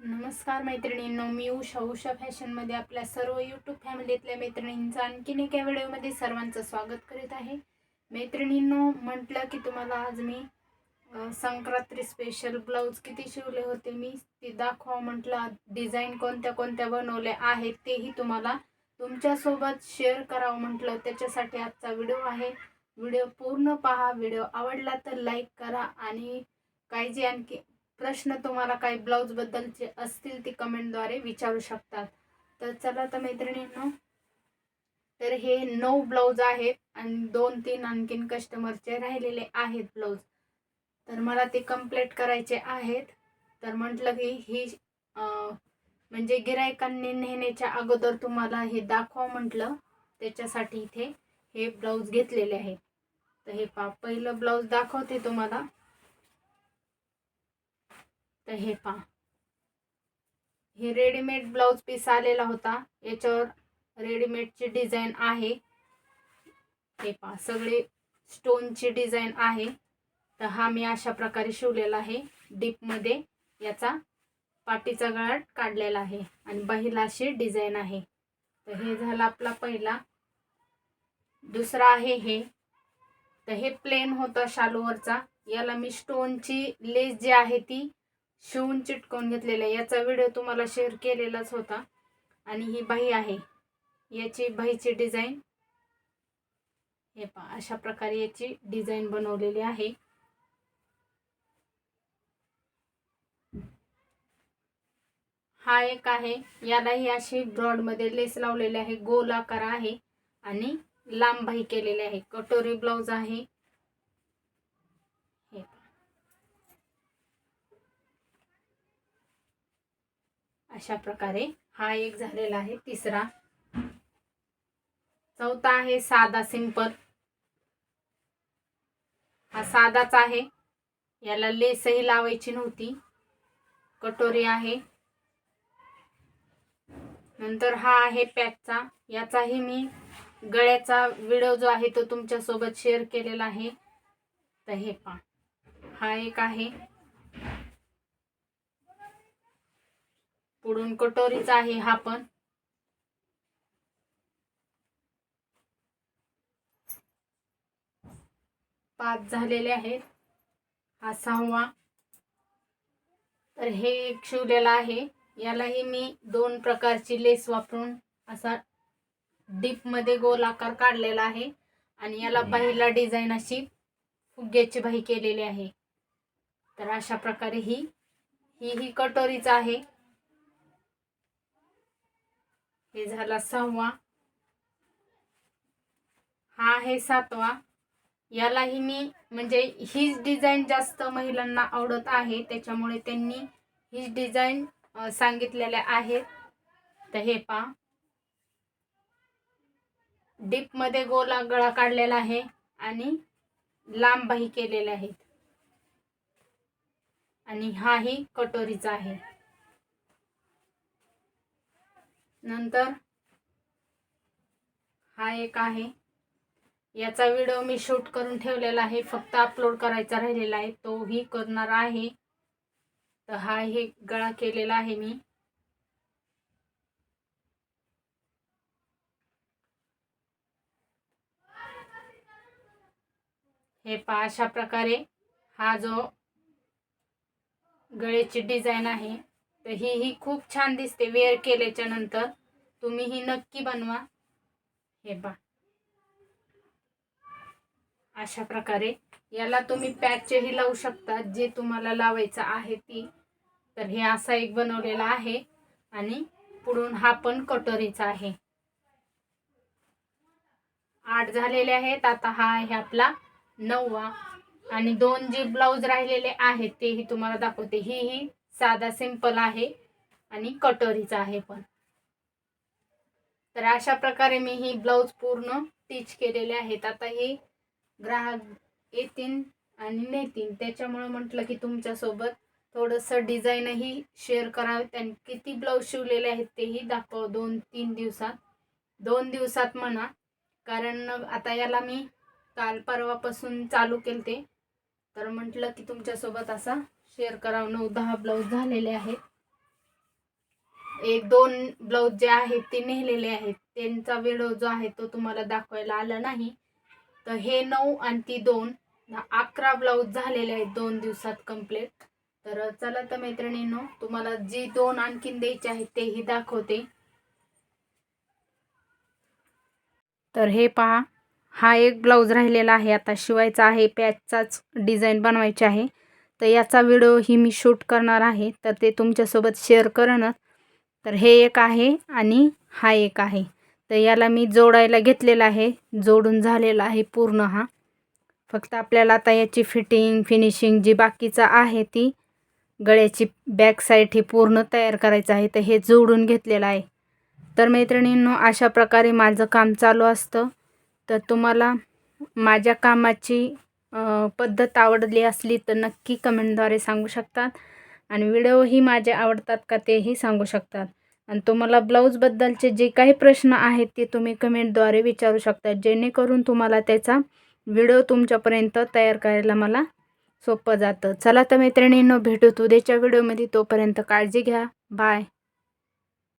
नमस्कार मैत्रिणींनो मी उषा. उषा फॅशनमध्ये आपल्या सर्व यूट्यूब फॅमिलीतल्या मैत्रिणींचं आणखीन एका व्हिडिओमध्ये सर्वांचं स्वागत करीत आहे. मैत्रिणींनो म्हटलं की तुम्हाला आज मी संक्रांती स्पेशल ब्लाऊज किती शिवले होते मी ते दाखवा म्हटलं. डिझाईन कोणत्या कोणत्या बनवल्या आहेत तेही तुम्हाला तुमच्यासोबत शेअर करावं म्हटलं. त्याच्यासाठी आजचा व्हिडिओ आहे. व्हिडिओ पूर्ण पहा. व्हिडिओ आवडला तर लाईक करा आणि काही जे आणखी प्रश्न तुम्हाला काही ब्लाऊजबद्दलचे असतील ते कमेंटद्वारे विचारू शकतात. तर चला तर मैत्रिणींनो तर हे नऊ ब्लाऊज आहेत आणि दोन तीन आणखीन कस्टमरचे राहिलेले आहेत ब्लाऊज. तर मला ते कंप्लीट करायचे आहेत. तर म्हटलं की ही म्हणजे गिरायकांनी नेण्याच्या अगोदर तुम्हाला हे दाखवा म्हटलं. त्याच्यासाठी इथे हे ब्लाऊज घेतलेले आहेत. तर हे पा पहिलं ब्लाऊज दाखवते तुम्हाला. तर हे पहा. हे रेडीमेड ब्लाऊज पीस आलेला होता. याच्यावर रेडीमेडची डिझाईन आहे. हे पहा सगळे स्टोनची डिझाईन आहे. तर हा मी अशा प्रकारे शिवलेला आहे. डीपमध्ये याचा पाटीचा गळाट काढलेला आहे आणि बाहीला अशी डिझाईन आहे. तर हे झालं आपला पहिला. दुसरा आहे हे. तर हे प्लेन होता शालूवरचा. याला मी स्टोनची लेस जी आहे ती शिवून चिटकवून घेतलेला आहे. याचा व्हिडिओ तुम्हाला शेअर केलेलाच होता. आणि ही बाही आहे. याची बाहीची डिझाईन हे पा अशा प्रकारे याची डिझाईन बनवलेली आहे. हा एक आहे. यालाही अशी ब्रॉडमध्ये लेस लावलेली आहे. गोल आकार आहे. आणि लांब बाही केलेली आहे. कटोरी ब्लाऊज आहे. अशा प्रकारे हा एक झालेला आहे. तिसरा. चौथा आहे साधा सिंपल. हा साधाच आहे. याला लेसही लावायची नव्हती. कटोरी आहे. नंतर हा आहे पॅकचा. याचाही मी गळ्याचा व्हिडिओ जो आहे तो तुमच्यासोबत शेअर केलेला आहे. तर हे पा हा एक आहे. पुढून कटोरीचा आहे हा पण. पाच झालेले आहेत. हा सहावा. तर हे एक शिवलेला आहे. यालाही मी दोन प्रकारची लेस वापरून असा डीपमध्ये गोल आकार काढलेला आहे. आणि याला बाहीला डिझाईन अशी फुग्याची बाही केलेली आहे. तर अशा प्रकारे ही ही ही कटोरीचा आहे. हे झाला सहावा. हा आहे सातवा. यालाही मी म्हणजे हीच डिझाईन जास्त महिलांना आवडत आहे त्याच्यामुळे त्यांनी हीच डिझाईन सांगितलेल्या आहेत. तर हे पा डीपमध्ये गोला गळा काढलेला आहे आणि लांबही केलेले केलेल्या आहेत. आणि हाही कटोरीचा आहे. नंतर हा एक आहे. याचा व्हिडिओ मी शूट करून ठेवलेला आहे. फक्त अपलोड करायचा राहिलेला आहे. तोही करणार आहे. तर हा हे गळा केलेला आहे मी. हे पहा अशा प्रकारे हा जो गळ्याची डिझाईन आहे तर ही ही खूप छान दिसते. वेअर केल्याच्यानंतर तुम्ही ही नक्की बनवा. हे बा अशा प्रकारे याला तुम्ही पॅचही लावू शकता. जे तुम्हाला लावायचं आहे ती. तर हे असा एक बनवलेला आहे. आणि पुढून हा पण कटोरीचा आहे. आठ झालेले आहेत. आता हा आहे आपला नववा. आणि दोन जे ब्लाऊज राहिलेले आहेत तेही तुम्हाला दाखवते. ही ही साधा सिंपल आहे आणि कटोरीचा आहे पण. तर अशा प्रकारे मी ही ब्लाऊज पूर्ण टीच केलेले आहेत. आता हे ग्राहक येतील आणि नेतील. त्याच्यामुळं म्हटलं की तुमच्यासोबत थोडंसं डिझाईनही शेअर करावे. त्यांनी किती ब्लाऊज शिवलेले आहेत तेही दाखव दोन तीन दिवसात. दोन दिवसात म्हणा. कारण आता याला मी काल परवापासून चालू केले ते तर म्हटलं की तुमच्यासोबत असा शेअर करावं. नऊ दहा ब्लाऊज झालेले आहेत. एक दोन ब्लाऊज जे आहेत ते नेलेले आहेत. त्यांचा व्हिडिओ जो आहे तो तुम्हाला दाखवायला आला नाही. तर हे नऊ आणि ती दोन अकरा ब्लाऊज झालेले आहेत दोन दिवसात कंप्लीट तर चला तर मैत्रिणींनो तुम्हाला जी दोन आणखीन द्यायचे आहेत तेही दाखवते. तर हे पहा हा एक ब्लाऊज राहिलेला आहे. आता शिवायचा आहे पॅचचाच डिझाईन बनवायची आहे. तर याचा व्हिडिओ ही मी शूट करणार आहे. तर ते तुमच्यासोबत शेअर करणं. तर हे एक आहे आणि हा एक आहे. तर याला मी जोडायला घेतलेला आहे. जोडून झालेला आहे पूर्ण हा. फक्त आपल्याला आता याची फिटिंग फिनिशिंग जी बाकीचं आहे ती गळ्याची बॅक साईड ही पूर्ण तयार करायचं आहे. तर हे जोडून घेतलेलं आहे. तर मैत्रिणींनो अशा प्रकारे माझं काम चालू असतं. तर तुम्हाला माझ्या कामाची पद्धत आवडली असली तर नक्की कमेंटद्वारे सांगू शकतात. आणि व्हिडिओही माझे आवडतात का तेही सांगू शकतात. आणि तुम्हाला ब्लाऊजबद्दलचे जे काही प्रश्न आहेत ते तुम्ही कमेंटद्वारे विचारू शकता. जेणेकरून तुम्हाला त्याचा व्हिडिओ तुमच्यापर्यंत तयार करायला मला सोपं जातं. चला तर मैत्रिणींनो भेटू उद्याच्या व्हिडिओमध्ये. तोपर्यंत काळजी घ्या. बाय.